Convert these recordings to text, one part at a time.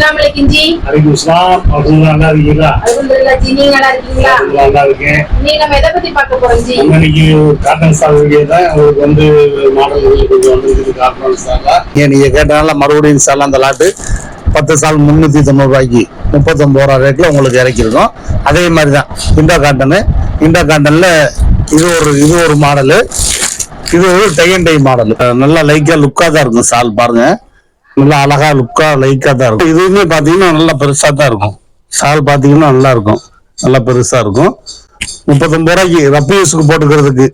அஸ்ஸலாமு அலைக்கும் ஜி. அலைக்கும் இஸ்லாம் அவங்க நல்லா இருக்கீங்களா? அல்ஹம்துலில்லாஹ் ஜி நீங்க நல்லா இருக்கீங்களா? நல்லா இருக்கேன். இன்னைக்கு நம்ம எதை பத்தி பார்க்க போறோம் ஜி? நம்ம இன்னைக்கு காட்டன் வீடியோ தான். உங்களுக்கு வந்து மாடல் கொஞ்சம் வந்துருக்குது காட்டன் ஸ்டாலா ஏன் நீங்க கேட்டனால மறுபடியும் சால் அந்த லாட்டு பத்து சால் முந்நூற்றி தொண்ணூறுபாய்க்கு முப்பத்தொம்பது ரூபா ரேட்டில் உங்களுக்கு இறக்கிருக்கோம் அதே மாதிரி தான் இண்டோ காட்டனு இண்டோ காட்டனில் இது ஒரு இது ஒரு மாடலு இது ஒரு டை அண்ட் டை மாடல் நல்லா லைக்கா லுக்கா தான் இருக்கும் சால் பாருங்க. நல்லா அழகா லுக்கா லைக்கா தான் இருக்கும். இதுவுமே பாத்தீங்கன்னா நல்லா பெருசா தான் இருக்கும். சால் பாத்தீங்கன்னா நல்லா இருக்கும். நல்லா பெருசா இருக்கும். முப்பத்தொன்பது ரூபாய்க்கு ரப்பி யூஸுக்கு போட்டுக்கிறதுக்கு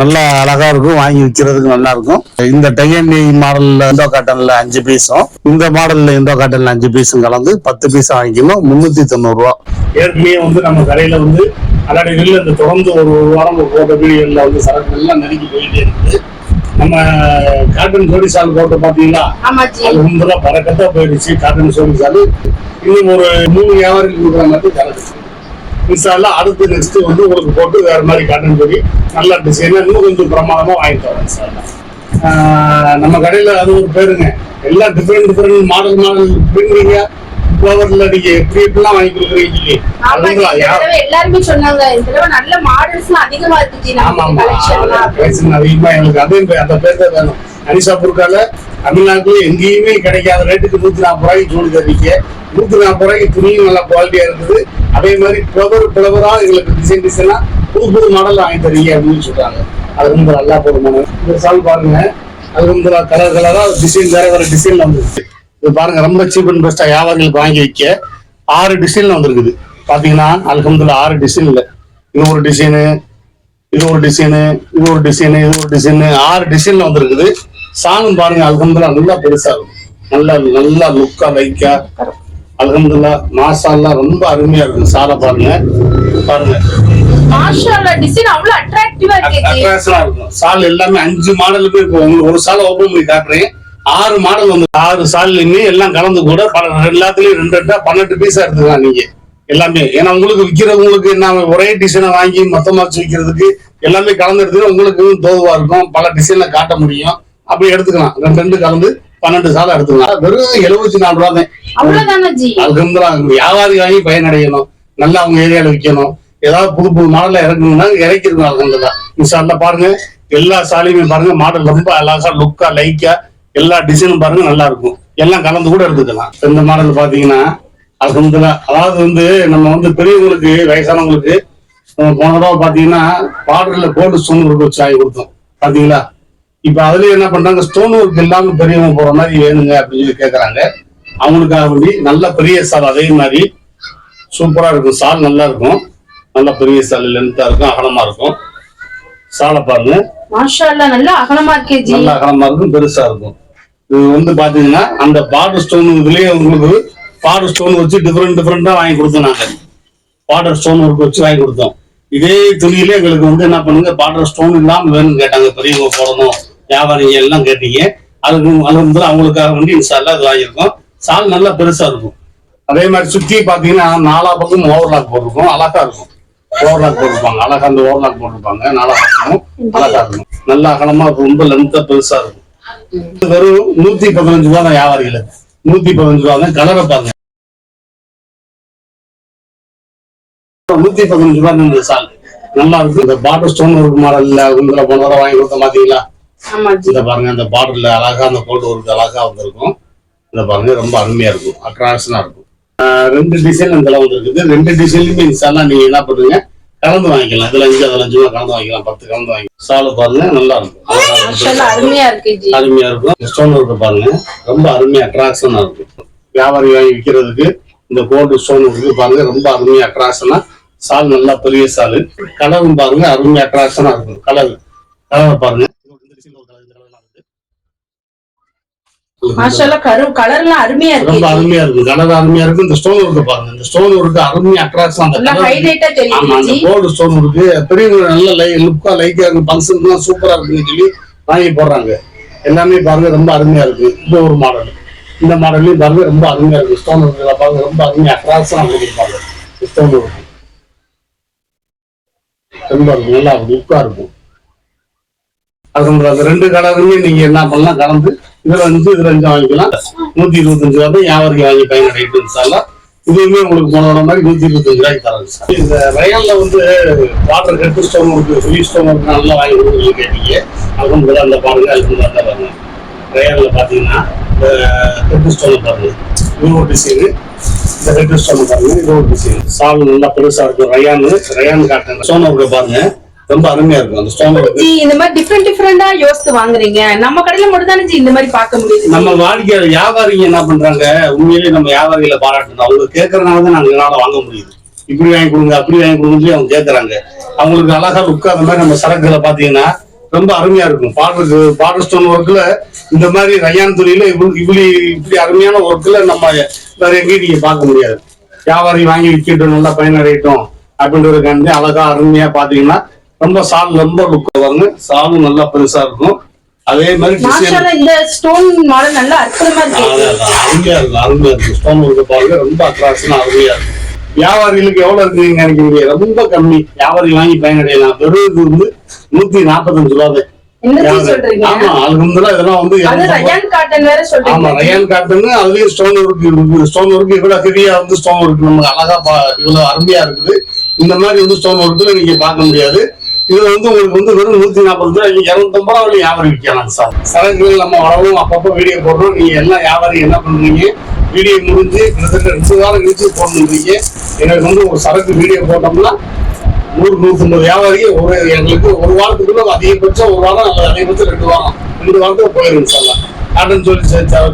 நல்லா அழகா இருக்கும். வாங்கி விற்கிறதுக்கு நல்லா இருக்கும். இந்த டையண்டி மாடல்ல இந்தோ காட்டன்ல அஞ்சு பீஸும் இந்த மாடல்ல இந்தோ காட்டன்ல அஞ்சு பீஸும் கலந்து பத்து பீஸ் வாங்கிக்கணும். முன்னூத்தி தொண்ணூறு ரூபா. ஏற்கனவே வந்து நம்ம கடையில வந்து அல்லாடிகளில் இந்த தொடர்ந்து ஒரு வாரம் ஒரு போட்ட வீடியோல வந்து சரக்கு எல்லாம் நெருங்கி போயிட்டே இருக்குது நம்ம காட்டன் ஜோடி சால் போட்டு பாத்தீங்களா அது உண்மைதான் பறக்கத்தா போயிடுச்சு காட்டன் ஜோடி சால். இன்னும் ஒரு மூணு வியாபாரிகள் கொடுக்குற மாதிரி கலந்துச்சு இன்ஷால்லா அடுத்து நெக்ஸ்ட் வந்து உங்களுக்கு போட்டு வேற மாதிரி காட்டன் ஜோடி நல்ல டிசைன் இன்னும் கொஞ்சம் பிரமாதமா வாங்கி தரோம் இன்ஷால்லா ஆஹ் நம்ம கடையில அது ஒரு பேருங்க. எல்லாம் டிஃப்ரெண்ட் டிஃப்ரெண்ட் மாடல் மாடல் பிரிண்டீங்க ஃப்ளவர்ல நீங்க எப்படி எப்படிலாம் வாங்கி கொடுக்குறீங்க. தடவை எல்லாருமே சொன்னாங்க இந்த தடவை நல்ல மாடல்ஸ் அதிகமா ஜி ஆமா ஆமா அதிகமா எங்களுக்கு அதே அந்த பேர் தான் வேணும். அனிஷா பொருட்கால தமிழ்நாட்டுல எங்கேயுமே கிடைக்காத ரேட்டுக்கு நூத்தி நாற்பது ரூபாய்க்கு ஜோடி தர்றீங்க. நூத்தி நாற்பது ரூபாய்க்கு துணியும் நல்லா குவாலிட்டியா இருக்குது. அதே மாதிரி ஃபிளவர் ஃபிளவரா எங்களுக்கு டிசைன் டிசைனா புது புது மாடல் வாங்கி தரீங்க அப்படின்னு சொல்றாங்க. அது ரொம்ப நல்லா போடுமாங்க இந்த சால் பாருங்க. அது ரொம்ப கலர் கலரா டிசைன் வேற வேற டிசைன்ல வந்துருக்கு இது பாருங்க ரொம்ப சீப் அண்ட் பெஸ்டா வியாபாரிகளுக்கு வாங்கி வைக்க ஆறு டிசைன்ல வந்திருக்குது. பாத்தீங்கன்னா அல்ஹம்துலில்லாஹ் ஆறு டிசைன்ல இது ஒரு டிசைனு இது ஒரு டிசைனு இது ஒரு டிசைனு இது ஒரு டிசைனு ஆறு டிசைன்ல வந்திருக்குது. சாணும் பாருங்க அல்ஹம்துலில்லாஹ் நல்லா பெருசா இருக்கும். நல்லா நல்லா லுக்கா லைக்கா அல்ஹம்துலில்லாஹ் மாசால்லாம் ரொம்ப அருமையா இருக்கும் சாலை பாருங்க. பாருங்க. அட்ராக்டிவா இருக்கும். சால் எல்லாமே அஞ்சு மாடலுமே இப்போ உங்களுக்கு ஒரு சாலை ஓபன் பண்ணி காட்டுறேன். ஆறு மாடல் வந்து ஆறு சால்லையுமே எல்லாம் கலந்து கூட பல எல்லாத்துலயும் ரெண்டு ரெண்டா பன்னெண்டு பீஸா எடுத்துக்கலாம் நீங்க எல்லாமே. ஏன்னா உங்களுக்கு விற்கிறவங்களுக்கு என்ன ஒரே டிசைனை வாங்கி மொத்தமா வச்சு விற்கிறதுக்கு எல்லாமே கலந்து எடுத்துக்கிட்டு உங்களுக்கு தோதுவா இருக்கும். பல டிசைன்ல காட்ட முடியும். அப்படி எடுத்துக்கலாம். ரெண்டு ரெண்டு கலந்து பன்னெண்டு சாலை எடுத்துக்கலாம். வெறும் எழுபத்தி நாலு ரூபா தான் அதுக்கு வியாபாரி வாங்கி பயனடையணும். நல்லா அவங்க ஏரியால விற்கணும் ஏதாவது புது புது மாடல்ல இறக்கணும்னா இறக்கிருக்கணும் அலகம்துல்லா இன்ஷால்லா பாருங்க எல்லா சாலையுமே பாருங்க மாடல் ரொம்ப அழகா லுக்கா லைக்கா எல்லா டிசைனும் பாருங்க நல்லா இருக்கும் எல்லாம் கலந்து கூட எடுத்துக்கலாம் இந்த மாடல் பாத்தீங்கன்னா அலகம்துல்லா அதாவது வந்து நம்ம வந்து பெரியவங்களுக்கு வயசானவங்களுக்கு அஹ் போன தடவை பாத்தீங்கன்னா பார்டர்ல கோல்டு ஸ்டோன் ஒர்க் வச்சு ஆகி கொடுத்தோம். பாத்தீங்களா இப்ப அதுலயும் என்ன பண்றாங்க ஸ்டோன் ஒர்க் இல்லாம பெரியவங்க போற மாதிரி வேணுங்க அப்படின்னு சொல்லி கேக்குறாங்க. அவங்களுக்காக வேண்டி நல்ல பெரிய சால் அதே மாதிரி சூப்பரா இருக்கும். சால் நல்லா இருக்கும். நல்ல பெரிய சால் லென்த்தா இருக்கும் அகலமா இருக்கும். சாலை பாருங்க. நல்லா அகலமா இருக்கும் பெருசா இருக்கும். வந்து பாத்தீங்கன்னா அந்த பார்டர் ஸ்டோன் இதுலயே உங்களுக்கு பார்டர் ஸ்டோன் வச்சு டிஃப்ரெண்ட் டிஃப்ரெண்டா வாங்கி கொடுத்தோம் நாங்க. பார்டர் ஸ்டோன் ஒர்க் வச்சு வாங்கி கொடுத்தோம். இதே துணியில எங்களுக்கு வந்து என்ன பண்ணுங்க பார்டர் ஸ்டோன் இல்லாம வேணும்னு கேட்டாங்க. பெரியவங்க போடணும் வியாபாரிங்க எல்லாம் கேட்டீங்க. அதுக்கு அது வந்து அவங்களுக்காக வேண்டி இன்ஷால்லா அது வாங்கியிருக்கோம். சால் நல்லா பெருசா இருக்கும். அதே மாதிரி சுத்தி பாத்தீங்கன்னா நாலா பக்கம் ஓவர்லாக் போட்டிருக்கும். அழகா இருக்கும். ஓவர்லாக் போட்டிருப்பாங்க. அழகா அந்த ஓவர்லாக் போட்டிருப்பாங்க. நாலா பக்கமும் அழகா இருக்கும். நல்லா அகலமா ரொம்ப லென்த்தா பெருசா இருக்கும். வெறும் நூத்தி பதினஞ்சு ரூபா தான் வியாபாரிகளுக்கு நூத்தி பதினஞ்சு ரூபா தான் கலரை பாருங்க. நூத்தி பதினஞ்சு ரூபா இந்த சால். நல்லா இருக்கு. இந்த பாட்டர் ஸ்டோன் ஒர்க் மாடல்ல உங்களை போன தடவை வாங்கி கொடுத்த பாத்தீங்களா இத பாருங்க அந்த பார்டர்ல அழகா அந்த கோட் ஒர்க் அழகா வந்திருக்கும். இத பாருங்க ரொம்ப அருமையா இருக்கும். அட்ராக்ஷனா இருக்கும். ரெண்டு டிசைன் இந்த வந்துருக்குது ரெண்டு டிசைன்லயுமே இன்ஷால்லாம் நீங்க என்ன பண்ணுங்க கலந்து வாங்கிக்கலாம். இதுல அஞ்சு அதுல அஞ்சு ரூபா கலந்து வாங்கிக்கலாம். பத்து கலந்து வாங்கிக்கலாம். சாலை பாருங்க நல்லா இருக்கும். அருமையா இருக்கு அருமையா இருக்கும். ஸ்டோன் ஒர்க் பாருங்க. ரொம்ப அருமையா அட்ராக்ஷனா இருக்கும். வியாபாரி வாங்கி விற்கிறதுக்கு இந்த கோல்டு ஸ்டோன் ஒர்க்கு பாருங்க. ரொம்ப அருமையா அட்ராக்ஷனா சால் நல்லா பெரிய சால். கலரும் பாருங்க அருமையா அட்ராக்ஷனா இருக்கும். கலர். கலர் பாருங்க. கரு கலர்லாம் அருமையா ரொம்ப இருக்கு அருமையா இருக்கும் கலர் அருமையா இருக்கும் இந்த ஸ்டோன் ஒர்க்கு பாருங்க. இந்த ஸ்டோன் ஒர்க்கு அருமையா அட்ராக்ஷன் அந்த ஆமா கோல்டு ஸ்டோன் இருக்கு. பெரியவங்க நல்ல லை லுக்கா லைக்கா இருக்கு. ஃபங்க்ஷனுக்குலாம் சூப்பரா இருக்குன்னு சொல்லி வாங்கி போடுறாங்க. எல்லாமே பாருங்க ரொம்ப அருமையா இருக்கு. இந்த ஒரு மாடல் இந்த மாடல்லையும் பாருங்க ரொம்ப அருமையா இருக்கு. ஸ்டோன் ஒர்க்கு பாருங்க ரொம்ப அருமையா அட்ராக்ஷன் கொடுத்துருப்பாங்க ஸ்டோன் ஒர்க்கு ரொம்ப நல்லா லுக்கா இருக்கும். அது அந்த ரெண்டு கலருமே நீங்க என்ன பண்ணலாம் கலந்து இதுல அஞ்சு இதுல அஞ்சு வாங்கிக்கலாம் நூத்தி இருபத்தஞ்சு ரூபாய் வியாபாரிக்கு வாங்கி பயனடைட்டு சார் இதுவுமே உங்களுக்கு போன மாதிரி நூத்தி இருபத்தஞ்சு ரூபாய்க்கு தராங்க சார். இந்த ரயான்ல வந்து வாட்டர் கட்டு ஸ்டோன் இருக்கு ஃப்ரீ ஸ்டோன் இருக்கு நல்லா வாங்கி கொடுங்க கேட்டீங்க. அதுவும் கூட அந்த பாருங்க அதுக்கு தான் பாருங்க ரயான்ல பாத்தீங்கன்னா கட்டு ஸ்டோன் பாருங்க. இது ஒரு டிசைனு இந்த கட்டு ஸ்டோன் பாருங்க இது ஒரு டிசைன் சால் நல்லா பெருசா இருக்கும் ரயான் ரயான் காட்டன் ஸ்டோன் இருக்கு பாருங்க. ரொம்ப அருமையா இருக்கும். அந்த ஸ்டோன் இந்த மாதிரி டிஃப்ரெண்ட் டிஃப்ரெண்டா யோசித்து வாங்குறீங்க. நம்ம கடையில மட்டும் தானே இந்த மாதிரி பார்க்க முடியுது? நம்ம வாடிக்கையாளர் வியாபாரிங்க என்ன பண்றாங்க? உண்மையிலேயே நம்ம வியாபாரிகளை பாராட்டணும் அவங்க கேட்கறதுனால தான் நாங்க எங்களால வாங்க முடியுது. இப்படி வாங்கி கொடுங்க அப்படி வாங்கி கொடுங்கன்னு சொல்லி அவங்க கேட்கறாங்க அவங்களுக்கு அழகா லுக்கா அந்த மாதிரி நம்ம சரக்குகளை பாத்தீங்கன்னா ரொம்ப அருமையா இருக்கும். பாடுறது பாடர் ஸ்டோன் ஒர்க்ல இந்த மாதிரி ரயான் துணியில இப்படி இப்படி அருமையான ஒர்க்ல நம்ம வேற எங்கேயும் நீங்க பார்க்க முடியாது. வியாபாரி வாங்கி விற்கட்டும் நல்லா பயனடையட்டும் அப்படின்றதுக்காண்டி அழகா அருமையா பாத்தீங்கன்னா ரொம்ப சால் ரொம்ப லுக் வருங்க சாலும் நல்லா பெருசா இருக்கும். அதே மாதிரி இந்த ஸ்டோன் மாடல் நல்லா அற்புதமா இருக்கு. அருமையா இருக்கும் அருமையா இருக்கும் ஸ்டோன் ஒர்க் பாருங்க ரொம்ப அட்ராக்ஷனா அருமையா இருக்கும் வியாபாரிகளுக்கு எவ்வளவு இருக்குன்னு நினைக்கிறீங்க? ரொம்ப கம்மி. வியாபாரி வாங்கி பயனடையலாம். வெறும் இது வந்து நூத்தி நாற்பத்தஞ்சு ரூபாய் ஆமா இதெல்லாம் வந்து அது 250 ரயான் காட்டன் வேற ஆமா ரயான் காட்டுன்னு அதுலயும் ஸ்டோன் ஒர்க் இருக்குது ஸ்டோன் ஒர்க் இவ்வளவு ஹெவியா வந்து ஸ்டோன் ஒர்க் நமக்கு அழகா இவ்வளவு அருமையா இருக்குது. இந்த மாதிரி வந்து ஸ்டோன் ஒர்க்ல நீங்க பார்க்க முடியாது. இது வந்து உங்களுக்கு வந்து வெறும் நூத்தி நாற்பது ரூபாய் நீங்க இருநூத்தம்பது ரூபா வரையும் வியாபாரம் விற்கலாம் சார் சரக்குகள் நம்ம வரவும் அப்பப்போ வீடியோ போடுறோம். நீங்க எல்லாம் வியாபாரம் என்ன பண்ணுவீங்க வீடியோ முடிஞ்சு கிட்டத்தட்ட ரெண்டு வாரம் கழிச்சு போடணுன்றீங்க. எங்களுக்கு வந்து ஒரு சரக்கு வீடியோ போட்டோம்னா நூறு நூத்தம்பது வியாபாரி ஒரு எங்களுக்கு ஒரு வாரத்துக்குள்ள அதிகபட்சம் ஒரு வாரம் அல்லது அதிகபட்சம் ரெண்டு வாரம் ரெண்டு வாரத்துக்கு போயிடும் சார். காட்டன் ஜோலி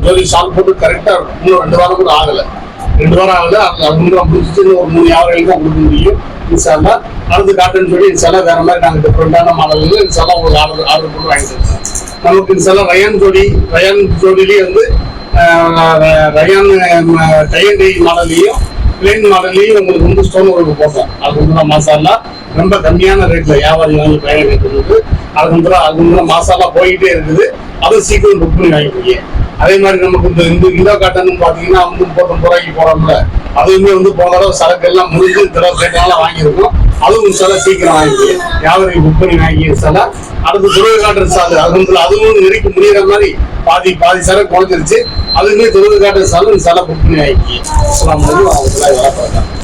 ஜோலி ஷால் போட்டு கரெக்டா இருக்கும் இன்னும் ரெண்டு வாரம் கூட ஆகல. ரெண்டு வாரம் ஆகல அது அது முன்னாடி ஒரு மூணு வியாபாரிகளுக்கு தான் கொடுக்க முடியும். இன்சாலா அடுத்து காட்டன் சொல்லி இன்சாலா வேற மாதிரி நாங்கள் டிஃப்ரெண்டான மாடல்கள் இன்சாலா உங்களுக்கு ஆர்டர் ஆர்டர் பண்ணி வாங்கி தருவோம். நமக்கு இன்சாலா ரயான் ஜோடி ரயான் ஜோடிலேயே வந்து ரயான் டையன் மாடல்லையும் பிளேன் மாடல்லையும் உங்களுக்கு வந்து ஸ்டோன் ஒர்க் போட்டோம் அது வந்து மசாலா ரொம்ப கம்மியான ரேட்ல வியாபாரி வாங்கி பயணம் இருக்குது அது வந்து அது வந்து மசாலா போயிட்டே இருக்குது. அதை சீக்கிரம் புக் பண்ணி வாங்கிக்கிறீங்க அதே மாதிரி நமக்கு இந்த இந்த இந்தோ காட்டன் பாத்தீங்கன்னா வந்து போட்டு ரூபாய்க்கு போறோம்ல. அதுவுமே வந்து போன தடவை சரக்கு எல்லாம் முடிஞ்சு இந்த தடவை வாங்கியிருக்கோம். அதுவும் சில சீக்கிரம் வாங்கி வியாபாரி புக் பண்ணி வாங்கி சில. அடுத்து துருவ காட்டுற சாலை அது வந்து அதுவும் நெருக்கி முடியிற மாதிரி பாதி பாதி சரக்கு குறைஞ்சிருச்சு. அதுவுமே துருவ காட்டுற சாலை சில புக் பண்ணி வாங்கி அஸ்ஸலாமு அலைக்கும் வரஹ்மத்துல்லாஹி வபரகாத்துஹு.